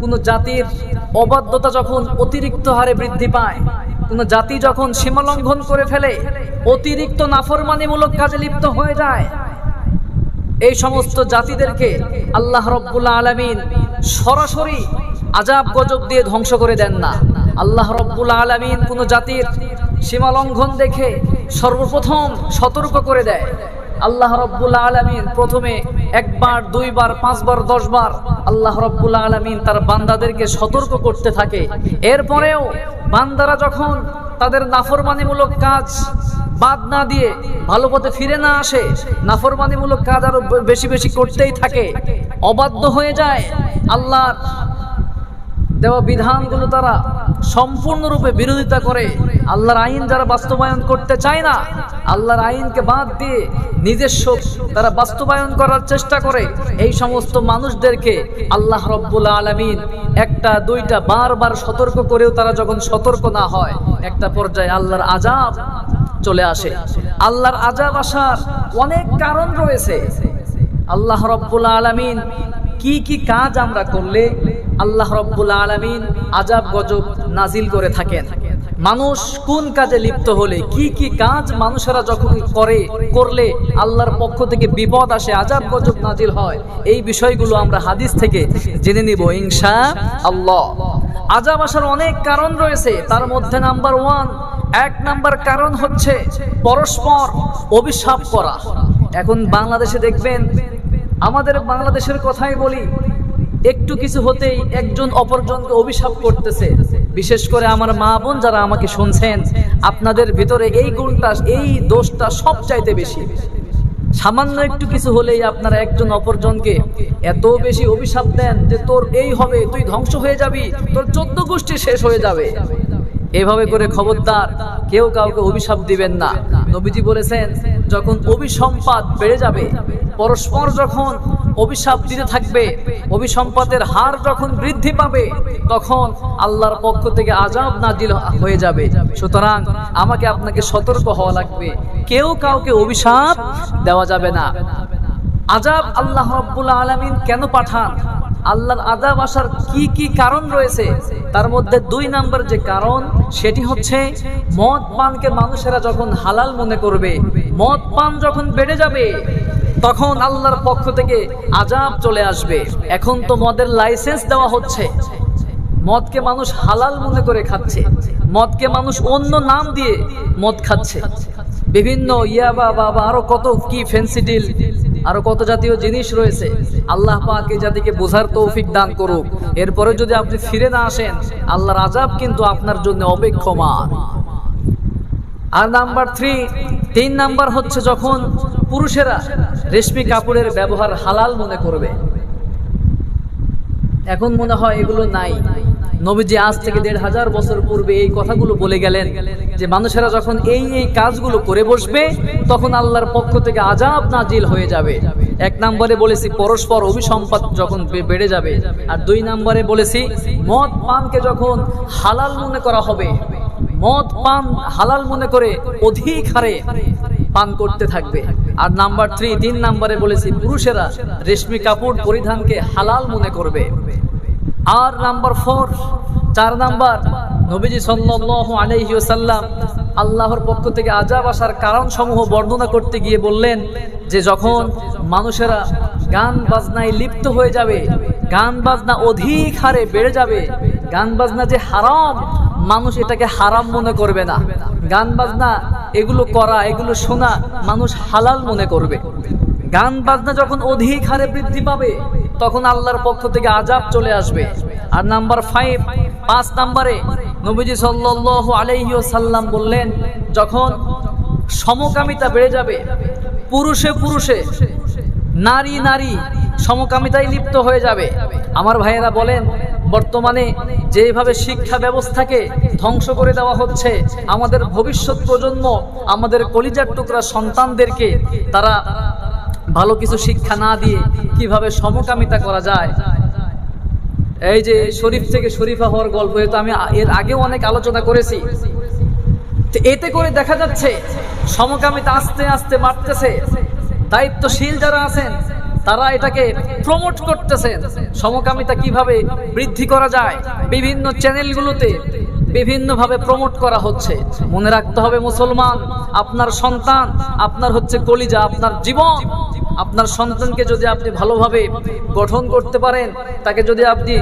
কোনো জাতির অবাধ্যতা যখন অতিরিক্ত হারে বৃদ্ধি পায়, কোনো জাতি যখন সীমালঙ্ঘন করে ফেলে, অতিরিক্ত নাফরমানিমূলক কাজে লিপ্ত হয়ে যায়, এই সমস্ত জাতিদেরকে আল্লাহ রব্বুল্লা আলমিন সরাসরি আজাব গজব দিয়ে ধ্বংস করে দেন না। আল্লাহ রব্বুল আলমিন কোনো জাতির সীমালঙ্ঘন দেখে সর্বপ্রথম সতর্ক করে দেয়। আল্লাহ রব্বুল্লা আলমিন প্রথমে একবার, দুইবার, পাঁচবার, দশবার আল্লাহ রব্বুল্লা আলমিন তার বান্দাদেরকে সতর্ক করতে থাকে। এরপরেও বান্দারা যখন তাদের নাফরমানিমূলক কাজ বাদ না দিয়ে ভালো পথে ফিরে না আসে, নাফরমানিমূলক কাজ আরও বেশি বেশি করতেই থাকে, অবাধ্য হয়ে যায় আল্লাহর দেওয়া বিধানগুলো তারা সম্পূর্ণরূপে বিরোধিতা করে, আল্লাহর আইন যারা বাস্তবায়ন করতে চায় না, আল্লাহর আইনকে বাদ দিয়ে নিজস্ব তারা বাস্তবায়ন করার চেষ্টা করে, এই সমস্ত মানুষদেরকে আল্লাহ রব্বুল আলমিন একটা, দুইটা, বারবার সতর্ক করেও তারা যখন সতর্ক না হয়, একটা পর্যায়ে আল্লাহর আজাব চলে আসে। আল্লাহর আজাব আসার অনেক কারণ রয়েছে। আল্লাহ রব্বুল আলমিন কি কি কাজ আমরা করলে আল্লাহ রব্বুল আলমিন আজাব গজব নাজিল করে থাকেন। মানুষ কোন কাজে লিপ্ত হলে, কি কি কাজ মানুষেরা যখন করে, করলে আল্লাহর পক্ষ থেকে বিপদ আসে আজাব গজব নাজিল হয়, এই বিষয়গুলো আমরা হাদিস থেকে জেনে নিব, ইনশা আল্লাহ। আজাব আসার অনেক কারণ রয়েছে, তার মধ্যে নাম্বার ওয়ান, এক নাম্বার কারণ হচ্ছে পরস্পর অভিশাপ করা। এখন বাংলাদেশে দেখবেন, আমাদের বাংলাদেশের কথাই বলি একটু কিছু হতেই একজন অপরজনকে অভিশাপ করতেছে। বিশেষ করে আমার মা বোন যারা আমাকে শুনছেন, আপনাদের ভিতরে এই গুণটা, এই দোষটা সব চাইতে বেশি। সামান্য একটু কিছু হলেই আপনারা একজন অপরজনকে এত বেশি অভিশাপ দেন যে তোর এই হবে, তুই ধ্বংস হয়ে যাবি, তোর চোদ্দ গোষ্ঠী শেষ হয়ে যাবে। এভাবে করে খবরদার কেউ কাউকে অভিশাপ দিবেন না। নবীজি বলেছেন, যখন অভিসম্পাদ বেড়ে যাবে, পরস্পর যখন অভিশাপ দিতে থাকবে অভিসম্পাদের হার যখন বৃদ্ধি পাবে, তখন আল্লাহর পক্ষ থেকে আজাব নাজিল হয়ে যাবে। সুতরাং আমাকে আপনাকে সতর্ক হওয়া লাগবে। কেউ কাউকে অভিশাপ দেওয়া যাবে না। আজাব আল্লাহ রব্বুল আলমিন কেন পাঠান? আল্লাহর আজাব আসার কি কি কারণ রয়েছে? তার মধ্যে দুই নাম্বার যে কারণ, সেটি হচ্ছে মদ পানকে মানুষেরা যখন হালাল মনে করবে, মদ পান যখন বেড়ে যাবে তখন আল্লাহর পক্ষ থেকে আজাব চলে আসবে। এখন তো মদের লাইসেন্স দেওয়া হচ্ছে। মদকে মানুষ হালাল মনে করে খাচ্ছে। মদকে মানুষ অন্য নাম দিয়ে মদ খাচ্ছে। বিভিন্ন ইয়াবা বা বা আরও কত কি ফেন্সিডিল আরও কত জাতীয় জিনিস রয়েছে। আল্লাহ পাক জাতিকে বোঝার তৌফিক দান করুক। এরপরে যদি আপনি ফিরে না আসেন, আল্লাহর আজাব কিন্তু আপনার জন্য অপেক্ষমান। আর নাম্বার থ্রি তিন নাম্বার হচ্ছে যখন পুরুষেরা রেশমি কাপড়ের ব্যবহার হালাল মনে করবে। এখন মনে হয় এগুলো নাই। নবীজি আজ থেকে দেড় হাজার বছর পূর্বে এই কথাগুলো বলে গেলেন যে, মানুষেরা যখন এই এই কাজগুলো করে বসবে, তখন আল্লাহর পক্ষ থেকে আজাব নাজিল হয়ে যাবে। এক নম্বরে বলেছি, পরস্পর অভিসম্পাদ যখন বেড়ে যাবে। আর দুই নম্বরে বলেছি, মদ পানকে যখন হালাল মনে করা হবে, মদ পান হালাল মনে করে অধিক হারে পান করতে থাকবে। আর নাম্বার থ্রি তিন নাম্বারে বলেছি, পুরুষেরা রেশমি কাপড় পরিধানকে হালাল মনে করবে। আর নাম্বার ফোর চার নাম্বার, নবীজি সাল্লাল্লাহু আল্লাহর পক্ষ থেকে আজাব আসার কারণ সমূহ বর্ণনা করতে গিয়ে বললেন যে যখন মানুষেরা গান বাজনায় লিপ্ত হয়ে যাবে, গান বাজনা অধিক হারে বেড়ে যাবে, গান বাজনা যে হারাম, মানুষ এটাকে হারাম মনে করবে না। গান বাজনা, এগুলো করা, এগুলো শোনা মানুষ হালাল মনে করবে। গান বাজনা যখন অধিক হারে বৃদ্ধি পাবে, তখন আল্লাহর পক্ষ থেকে আজাব চলে আসবে। আর নাম্বার ফাইভ পাঁচ নাম্বারে নবীজি সাল্লাল্লাহু আলাইহি সাল্লাম বললেন, যখন সমকামিতা বেড়ে যাবে, পুরুষে পুরুষে, নারী নারী সমকামিতায় লিপ্ত হয়ে যাবে। আমার ভাইয়েরা বলেন বর্তমানে যেভাবে শিক্ষা ব্যবস্থাকে ধ্বংস করে দেওয়া হচ্ছে, আমাদের ভবিষ্যৎ প্রজন্ম, আমাদের কলিজার টুকরা সন্তানদেরকে তারা ভালো কিছু শিক্ষা না দিয়ে কীভাবে সমকামিতা করা যায়। এই যে শরীফ থেকে শরীফা হওয়ার গল্প তো আমি এর আগেও অনেক আলোচনা করেছি। এতে করে দেখা যাচ্ছে, সমকামিতা আস্তে আস্তে বাড়তেছে। দায়িত্বশীল যারা আছেন তারা এটাকে প্রমোট করতেছেন সমকামিতা কীভাবে বৃদ্ধি করা যায়, বিভিন্ন চ্যানেলগুলোতে বিভিন্নভাবে প্রমোট করা হচ্ছে। মনে রাখতে হবে মুসলমান, আপনার সন্তান, আপনার হচ্ছে কলিজা, আপনার জীবন। আপনার সন্তানকে যদি আপনি ভালোভাবে গঠন করতে পারেন, তাকে যদি আপনি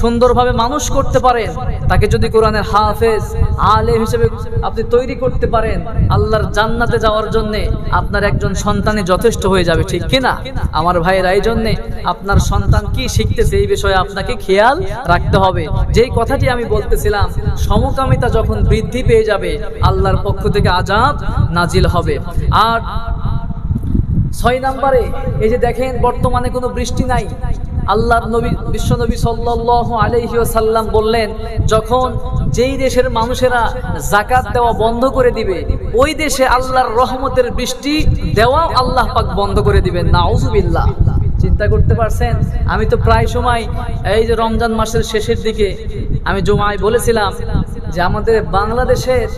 সুন্দরভাবে মানুষ করতে পারেন, তাকে যদি কোরআনের হাফেজ আলে হিসেবে আপনি তৈরি করতে পারেন, আল্লাহর জান্নাতে যাওয়ার জন্যে আপনার একজন সন্তানই যথেষ্ট হয়ে যাবে, ঠিক কিনা? আমার ভাইয়ের, এই জন্যে আপনার সন্তান কি শিখতেছে এই বিষয়ে আপনাকে খেয়াল রাখতে হবে। যেই কথাটি আমি বলতেছিলাম, সমকামিতা যখন বৃদ্ধি পেয়ে যাবে, আল্লাহর পক্ষ থেকে আজাদ নাজিল হবে। আর ছয় নম্বরে, এই যে দেখেন বর্তমানে কোনো বৃষ্টি নাই। আল্লাহর নবী বিশ্বনবী সাল্লাল্লাহু আলাইহি ওয়াসাল্লাম বললেন, যখন যেই দেশের মানুষেরা জাকাত দেওয়া বন্ধ করে দিবে, ওই দেশে আল্লাহর রহমতের বৃষ্টি দেওয়া আল্লাহ পাক বন্ধ করে দিবেন। নাউজুবিল্লাহ। চিন্তা করতে পারছেন? আমি তো প্রায় সময় এই যে রমজান মাসের শেষের দিকে আমি জমায় বলেছিলাম যে আমাদের বাংলাদেশের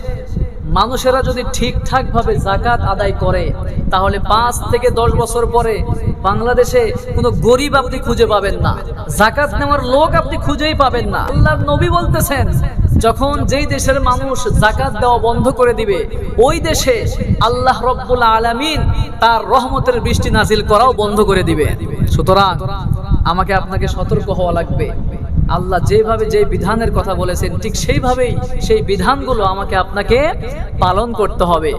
মানুষেরা যদি ঠিকঠাক ভাবে জাকাত আদায় করে, তাহলে পাঁচ থেকে দশ বছর পরে বাংলাদেশে কোনো গরিব আপনি খুঁজে পাবেন না। জাকাত নেওয়ার লোক আপনি খুঁজেই পাবেন না। আল্লাহ নবী বলতেছেন, যখন যেই দেশের মানুষ জাকাত দেওয়া বন্ধ করে দিবে, ওই দেশে আল্লাহ রব্বুল আলামিন তার রহমতের বৃষ্টি নাজিল করাও বন্ধ করে দিবে। সুতরাং আমাকে আপনাকে সতর্ক হওয়া লাগবে। আল্লাহ যেভাবে যে বিধানের কথা বলেছেন, ঠিক সেইভাবেই সেই বিধানগুলো আমাকে আপনাকে পালন করতে হবে।